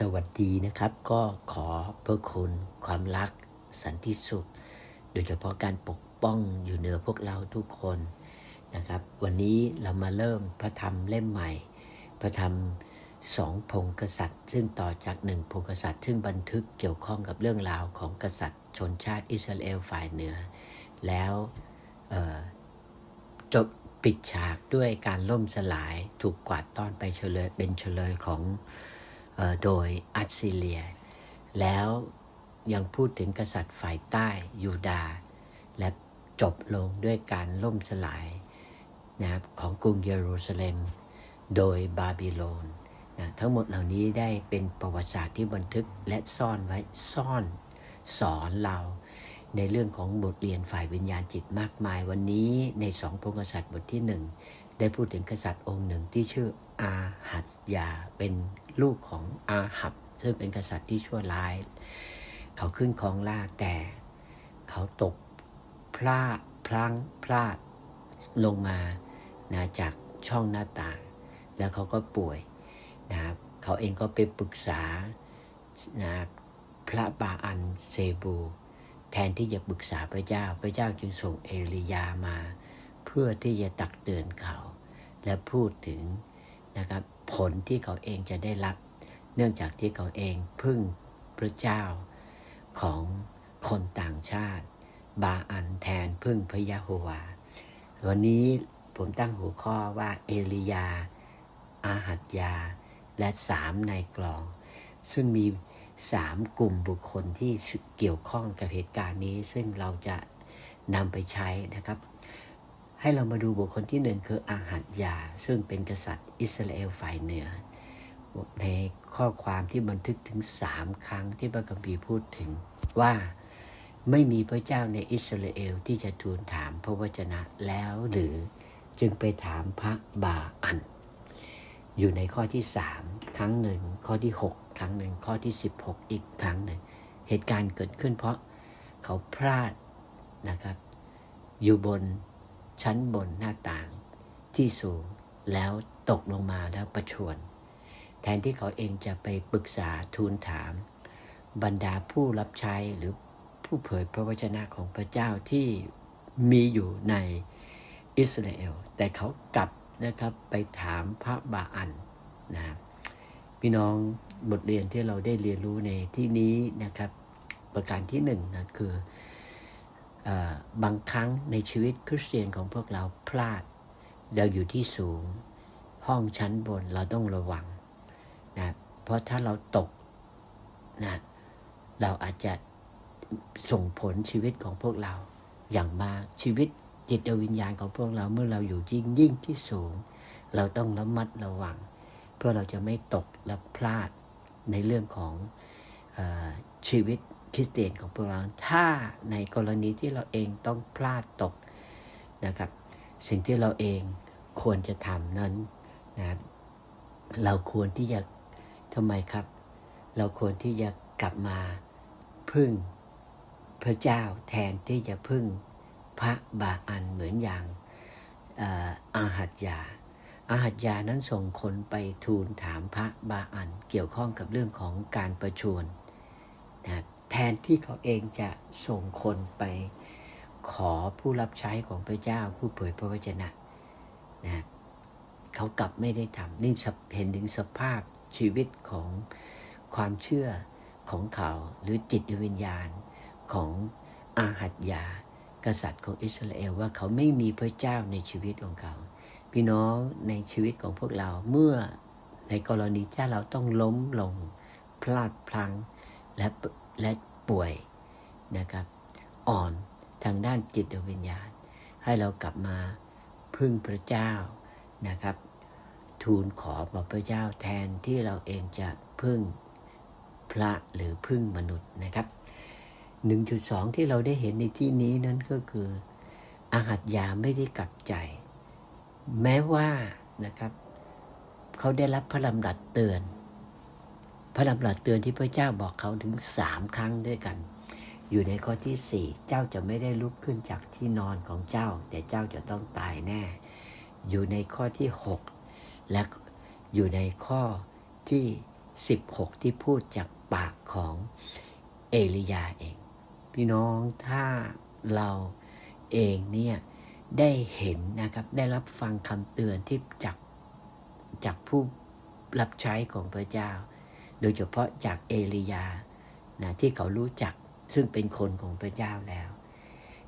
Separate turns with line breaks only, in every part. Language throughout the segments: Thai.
สวัสดีนะครับ ก็ขอพระคุณความรักสันติสุข โดยเฉพาะการปกป้องอยู่เหนือพวกเราทุกคนนะครับ วันนี้เรามาเริ่มพระธรรมเล่มใหม่ พระธรรมสองพงกษัตริย์ ซึ่งต่อจากหนึ่งพงกษัตริย์ ซึ่งบันทึกเกี่ยวข้องกับเรื่องราวของกษัตริย์ ชนชาติอิสราเอลฝ่ายเหนือ แล้วจบปิดฉากด้วยการล่มสลายถูกกวาดต้อนไปเฉลยเป็นเฉลยของ โดยอัสซิเลีย แล้วยังพูดถึงกษัตริย์ฝ่ายใต้ยูดา และจบลงด้วยการล่มสลายนะของกรุงเยรูซาเล็ม โดยบาบิโลนนะทั้งหมดเหล่านี้ได้เป็นประวัติศาสตร์ที่บันทึกและซ่อนไว้ซ่อนสอนเราในเรื่องของบทเรียนฝ่ายวิญญาณจิตมากมายวันนี้ในสองพงกษัตริย์บทที่หนึ่งได้พูดถึงกษัตริย์องค์หนึ่งที่ชื่ออาหัสยาเป็น ลูกของอาหับ ซึ่งเป็นกษัตริย์ที่ชั่วร้าย เขาขึ้นครองราชแต่เขาตกพลาดพลั้งพลาดลงมานะจากช่องหน้าต่าง แล้วเขาก็ป่วยนะครับเขาเองก็ไปปรึกษานะพระบาอันเซบู แทนที่จะปรึกษาพระเจ้า พระเจ้าจึงส่งเอลียามา เพื่อที่จะตักเตือนเขา และพูดถึงนะครับ ผลที่เขาเองจะได้รับ เนื่องจากที่เขาเองพึ่งพระเจ้าของคนต่างชาติ บาอันแทนพึ่งพระยะโฮวา วันนี้ผมตั้งหัวข้อว่าเอลียา อาหัดยา และสามในกลอง ซึ่งมีสามกลุ่มบุคคลที่เกี่ยวข้องกับเหตุการณ์นี้ ซึ่งเราจะนำไปใช้นะครับ ให้เรามาดูบุคคลที่หนึ่งคืออาหัดยา ซึ่งเป็นกษัตริย์อิสราเอลฝ่ายเหนือ ในข้อความที่บันทึกถึงสามครั้งที่พระคัมภีพูดถึงว่าไม่มีพระเจ้าในอิสราเอลที่จะทูลถามพระวจนะแล้วหรือจึงไปถามพระบาอัน อยู่ในข้อที่สามครั้งหนึ่ง ข้อที่หกครั้งหนึ่ง ข้อที่สิบหกอีกครั้งหนึ่ง เหตุการณ์เกิดขึ้นเพราะเขาพลาดนะครับ อยู่บน ชั้นบนหน้าต่างที่สูงแล้วตกลงมาแล้วประชวน แทนที่เขาเองจะไปปรึกษาทูลถาม บรรดาผู้รับใช้หรือผู้เผยพระวจนะของพระเจ้าที่มีอยู่ในอิสราเอล แต่เขากลับนะครับไปถามพระบาอันนะพี่น้องบทเรียนที่เราได้เรียนรู้ในที่นี้นะครับ ประการที่หนึ่งนะคือ บางครั้งในชีวิตคริสเตียนของพวกเราพลาด เราอยู่ที่สูง ห้องชั้นบนเราต้องระวังนะเพราะถ้าเราตกนะเราอาจจะส่งผลชีวิตของพวกเราอย่างมากชีวิตจิตวิญญาณของพวกเราเมื่อเราอยู่ยิ่งยิ่งที่สูง เราต้องระมัดระวัง เพื่อเราจะไม่ตกและพลาดในเรื่องของอชีวิต คริสเตียนของพวกเรา ถ้าในกรณีที่เราเองต้องพลาดตกนะครับ สิ่งที่เราเองควรจะทำนั้นนะเราควรที่จะทำไมครับ เราควรที่จะกลับมาพึ่งพระเจ้าแทนที่จะพึ่งพระบาอันเหมือนอย่างอาหัดยา อาหัดยานั้นส่งคนไปทูลถามพระบาอันเกี่ยวข้องกับเรื่องของการประชวนนะครับ แทนที่เขาเองจะส่งคนไปขอผู้รับใช้ของพระเจ้าผู้เผยพระวจนะนะเขากลับไม่ได้ทำนี่เห็นถึงสภาพชีวิตของความเชื่อของเขาหรือจิตวิญญาณของอาหัดยา กษัตริย์ของอิสราเอลว่าเขาไม่มีพระเจ้าในชีวิตของเขา พี่น้องในชีวิตของพวกเราเมื่อในกรณีที่เราต้องล้มลง พลาดพลั้งและ และป่วยนะครับ อ่อนทางด้านจิตวิญญาณ ให้เรากลับมาพึ่งพระเจ้านะครับ ทูลขอบอกพระเจ้าแทนที่เราเองจะพึ่งพระหรือพึ่งมนุษย์นะครับ 1.2 ที่เราได้เห็นในที่นี้นั้นก็คืออาหัดยาไม่ได้กลับใจ แม้ว่านะครับ เขาได้รับพระลำดัดเตือน พระดำรัสเตือนที่พระเจ้าบอกเขาถึงสามครั้งด้วยกัน อยู่ในข้อที่สี่เจ้าจะไม่ได้ลุกขึ้นจากที่นอนของเจ้า แต่เจ้าจะต้องตายแน่ อยู่ในข้อที่หกและอยู่ในข้อที่16ที่พูดจากปากของเอลียาเอง พี่น้องถ้าเราเองเนี่ยได้เห็นนะครับได้รับฟังคำเตือนที่จากจากผู้รับใช้ของพระเจ้า โดยเฉพาะจากเอลียานะที่เขารู้จักซึ่งเป็นคนของพระเจ้าแล้ว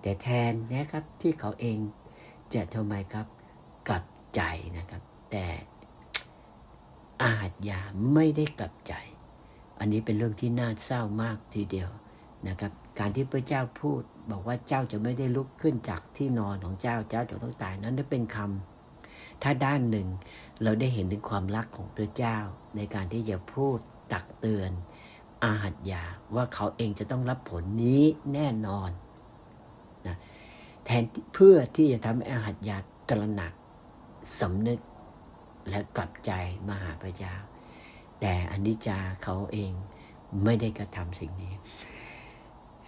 แต่แทนนะครับที่เขาเองจะทำไมครับกลับใจนะครับ แต่อาจยาไม่ได้กลับใจ อันนี้เป็นเรื่องที่น่าเศร้ามากทีเดียวนะครับ การที่พระเจ้าพูดบอกว่าเจ้าจะไม่ได้ลุกขึ้นจากที่นอนของเจ้าเจ้าจะต้องตายนั้นได้เป็นคำถ้าด้านหนึ่งเราได้เห็นถึงความรักของพระเจ้าในการที่จะพูด ตักเตือนอาหัดยาว่าเขาเองจะต้องรับผลนี้แน่นอนนะแทนเพื่อที่จะทำให้อาหัดยาตระหนักสำนึกและกลับใจมาหาพระเจ้า แต่อนิจจาเขาเองไม่ได้กระทำสิ่งนี้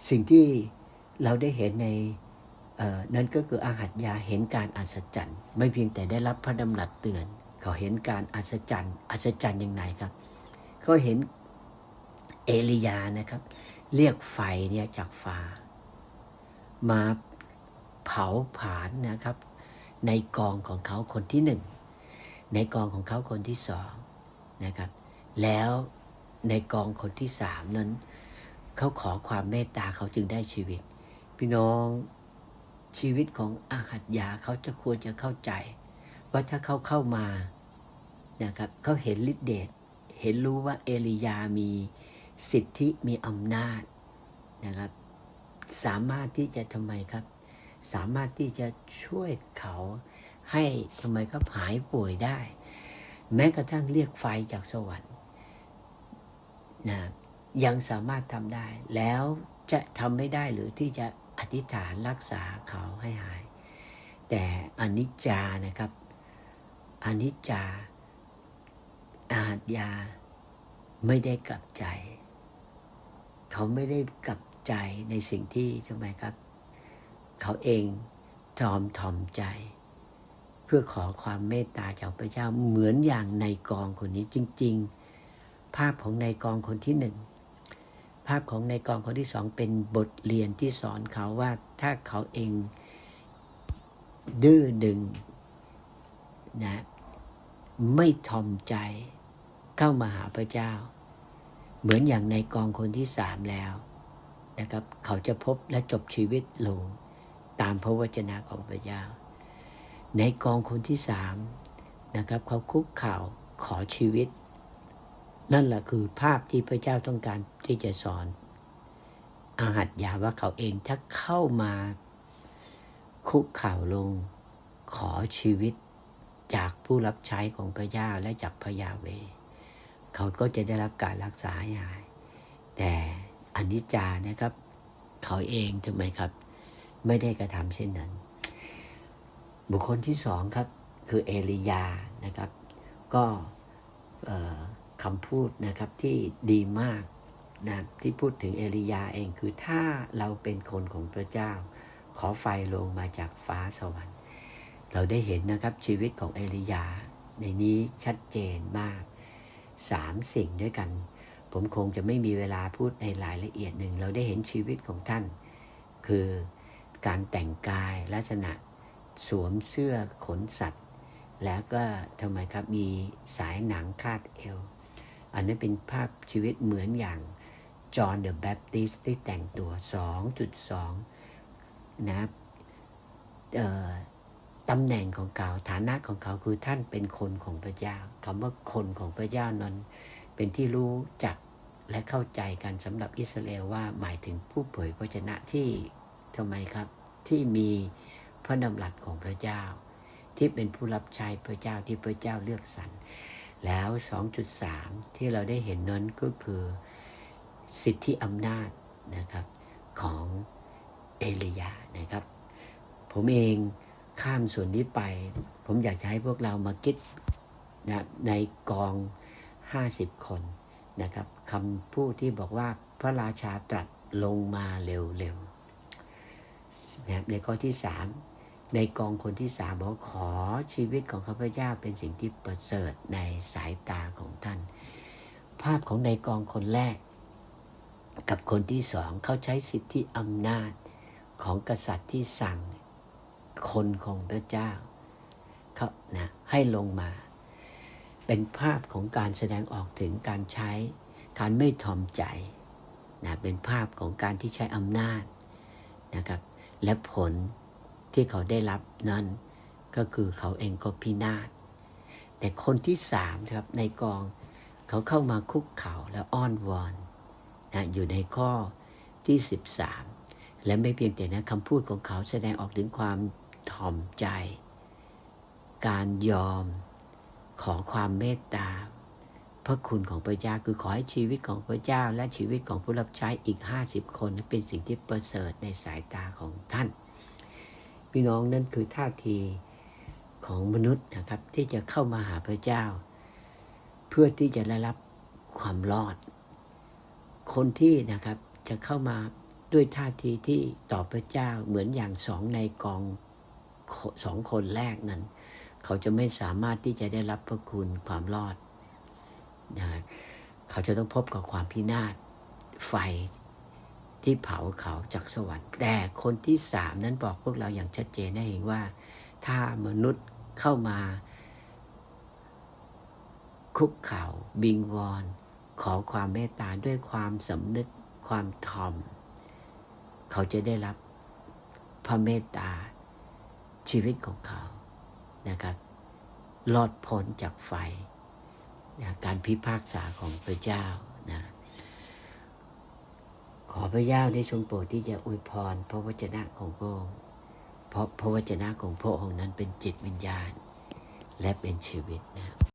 สิ่งที่เราได้เห็นในนั้นก็คืออาหัดยาเห็นการอัศจรรย์ ไม่เพียงแต่ได้รับพระดำรัสเตือน เขาเห็นการอัศจรรย์อัศจรรย์อย่างไรครับ เขาเห็นเอลียานะครับ เรียกไฟเนี่ยจากฟ้า มาเผาผลาญนะครับ ในกองของเขาคนที่หนึ่งในกองของเขาคนที่สองนะครับ แล้วในกองคนที่สามนั้น เขาขอความเมตตาเขาจึงได้ชีวิต พี่น้องชีวิตของอาหัดยาเขาจะควรจะเข้าใจ ว่าถ้าเขาเข้ามานะครับเขาเห็นฤทธิเดช เห็นรู้ว่าเอลียามีสิทธิมีอำนาจนะครับ สามารถที่จะทำไมครับ สามารถที่จะช่วยเขาให้ทำไมครับหายป่วยได้ แม้กระทั่งเรียกไฟจากสวรรค์นะยังสามารถทำได้ แล้วจะทำไม่ได้หรือที่จะอธิษฐานรักษาเขาให้หาย แต่อนิจจานะครับอนิจจา อาจยาไม่ได้กลับใจ เขาไม่ได้กลับใจในสิ่งที่ทำไมครับ เขาเองทอมทอมใจ เพื่อขอความเมตตาจากพระเจ้าเหมือนอย่างในกองคนนี้จริง ๆ ภาพของในกองคนที่หนึ่งภาพของในกองคนที่สองเป็นบทเรียนที่สอนเขาว่าถ้าเขาเองดื้อดึงนะไม่ทอมใจ เข้ามาหาพระเจ้า เหมือนอย่างในกองคนที่สามแล้วนะครับ เขาจะพบและจบชีวิตลงตามพระวจนะของพระเจ้า ในกองคนที่สามนะครับเขาคุกเข่าขอชีวิต นั่นแหละคือภาพที่พระเจ้าต้องการที่จะสอนอาหัดยาว่าเขาเองถ้าเข้ามาคุกเข่าลง ขอชีวิตจากผู้รับใช้ของพระเจ้าและจากพระยาเว เขาก็จะได้รับการรักษาหาย แต่อนิจจานะครับ เขาเองทำไมครับ ไม่ได้กระทำเช่นนั้น บุคคลที่สองครับคือเอลียานะครับ ก็คำพูดนะครับที่ดีมากนะที่พูดถึงเอลียาเองคือถ้าเราเป็นคนของพระเจ้า ขอไฟลงมาจากฟ้าสวรรค์ เราได้เห็นนะครับชีวิตของเอลียาในนี้ชัดเจนมาก สามสิ่งด้วยกัน ผมคงจะไม่มีเวลาพูดในรายละเอียดหนึ่ง เราได้เห็นชีวิตของท่าน คือการแต่งกายลักษณะสวมเสื้อขนสัตว์ แล้วก็ทำไมครับมีสายหนังคาดเอว อันนี้เป็นภาพชีวิตเหมือนอย่างจอห์นเดอะแบปติสที่แต่งตัว 2.2 นะครับ ตำแหน่งของเขาฐานะของเขาคือท่านเป็นคนของพระเจ้าคำว่าคนของพระเจ้านั้น เป็นที่รู้จักและเข้าใจกันสำหรับอิสราเอลว่าหมายถึงผู้เผยพระชนะที่ทำไมครับ ที่มีพระดำรัสของพระเจ้า ที่เป็นผู้รับใช้พระเจ้าที่พระเจ้าเลือกสรรแล้ว 2.3 ที่เราได้เห็นนั้นก็คือสิทธิอำนาจนะครับของเอลียานะครับ ผมเอง ข้ามส่วนนี้ไป ผมอยากจะให้พวกเรามาคิดนะในกอง 50 คนนะครับคำพูดที่บอกว่าพระราชาตรัสลงมาเร็วๆนะครับในข้อที่ 3 ในกองคนที่สามบอกขอชีวิตของข้าพเจ้าเป็นสิ่งที่ประเสริฐในสายตาของท่าน ภาพของในกองคนแรก กับคนที่สองเขาใช้สิทธิอำนาจของกษัตริย์ที่สั่ง คนของพระเจ้าเขานะให้ลงมา เป็นภาพของการแสดงออกถึงการใช้ การไม่ทอมใจนะเป็นภาพของการที่ใช้อำนาจนะครับ และผลที่เขาได้รับนั้นก็คือเขาเองก็พินาศแต่คนที่สามครับในกองเขาเข้ามาคุกเข่าและอ้อนวอนนะอยู่ในข้อที่ 13 และไม่เพียงแต่นะคำพูดของเขาแสดงออกถึงความ ถ่อมใจ การยอมขอความเมตตา พระคุณของพระเจ้าคือขอให้ชีวิตของพระเจ้า และชีวิตของผู้รับใช้อีก 50 คนเป็นสิ่งที่ประเสริฐในสายตาของท่าน พี่น้องนั่นคือท่าทีของมนุษย์นะครับที่จะเข้ามาหาพระเจ้า เพื่อที่จะได้รับความรอด คนที่นะครับจะเข้ามาด้วยท่าทีที่ต่อพระเจ้าเหมือนอย่างสองในกอง สองคนแรกนั้น เขาจะไม่สามารถที่จะได้รับพระคุณความรอดนะเขาจะต้องพบกับความพินาศไฟที่เผาเขาจากสวรรค์ แต่คนที่สามนั้นบอกพวกเราอย่างชัดเจนได้เห็นว่า ถ้ามนุษย์เข้ามา คุกเข่าบิงวอน ขอความเมตตาด้วยความสำนึกความทอม เขาจะได้รับพระเมตตา ชีวิตของเขานะครับรอดพ้นจากไฟนะการพิพากษาของพระเจ้านะขอพระเจ้าได้ทรงโปรดที่จะอวยพรพระวจนะของพระองค์เพราะพระวจนะของพระองค์นั้นเป็นจิตวิญญาณ และเป็นชีวิตนะ